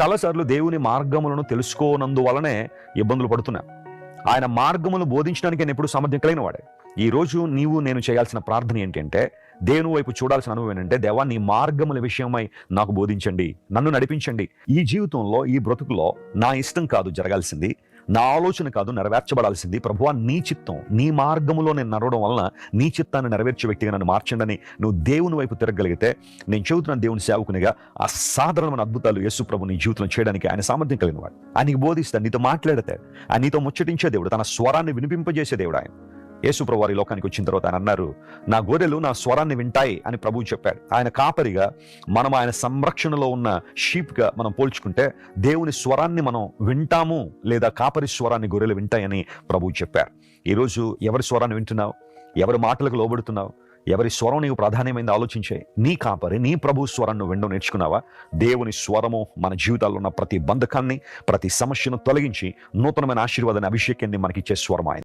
చాలాసార్లు దేవుని మార్గములను తెలుసుకోనందువలనే ఇబ్బందులు పడుతున్నాం. ఆయన మార్గములు బోధించడానికి నేను ఎప్పుడు సామర్థ్యం కలిగిన వాడే. ఈ రోజు నీవు నేను చేయాల్సిన ప్రార్థన ఏంటంటే దేవుని వైపు చూడాల్సిన అనుభవం ఏంటంటే దేవా నీ మార్గముల విషయమై నాకు బోధించండి నన్ను నడిపించండి. ఈ జీవితంలో ఈ బ్రతుకులో నా ఇష్టం కాదు జరగాల్సింది. నా ఆలోచన కాదు నెరవేర్చబడాల్సింది. ప్రభువా నీ చిత్తం నీ మార్గములో నేను నడవడం వలన నీ చిత్తాన్ని నెరవేర్చే వ్యక్తిగా నన్ను మార్చండి నువ్వు దేవుని వైపు తిరగలిగితే నేను చెబుతున్న దేవుని సేవకునిగా అసాధారణమైన అద్భుతాలు యేసు ప్రభు నీ జీవితంలో చేయడానికి ఆయన సామర్థ్యం కలిగిన వాడు ఆయనకి బోధిస్తాడు నీతో మాట్లాడితే ఆయన నీతో ముచ్చటించే దేవుడు తన స్వరాన్ని వినిపింపజేసే దేవుడు ఆయన. యేసుప్రభు వారి లోకానికి వచ్చిన తర్వాత ఆయన అన్నారు నా గొర్రెలు నా స్వరాన్ని వింటాయి అని ప్రభువు చెప్పాడు. ఆయన కాపరిగా మనం ఆయన సంరక్షణలో ఉన్న షీప్గా మనం పోల్చుకుంటే దేవుని స్వరాన్ని మనం వింటాము లేదా కాపరి స్వరాన్ని గొర్రెలు వింటాయని ప్రభువు చెప్పారు. ఈరోజు ఎవరి స్వరాన్ని వింటున్నావు? ఎవరి మాటలకు లోబడుతున్నావు? ఎవరి స్వరం నీకు ప్రాధాన్యమైంది ఆలోచించే నీ కాపరి నీ ప్రభు స్వరం నువ్వు నేర్చుకున్నావా? దేవుని స్వరము మన జీవితాల్లో ఉన్న ప్రతి బంధకాన్ని ప్రతి సమస్యను తొలగించి నూతనమైన ఆశీర్వాదాన్ని అభిషేకాన్ని మనకిచ్చే స్వరం ఆయన.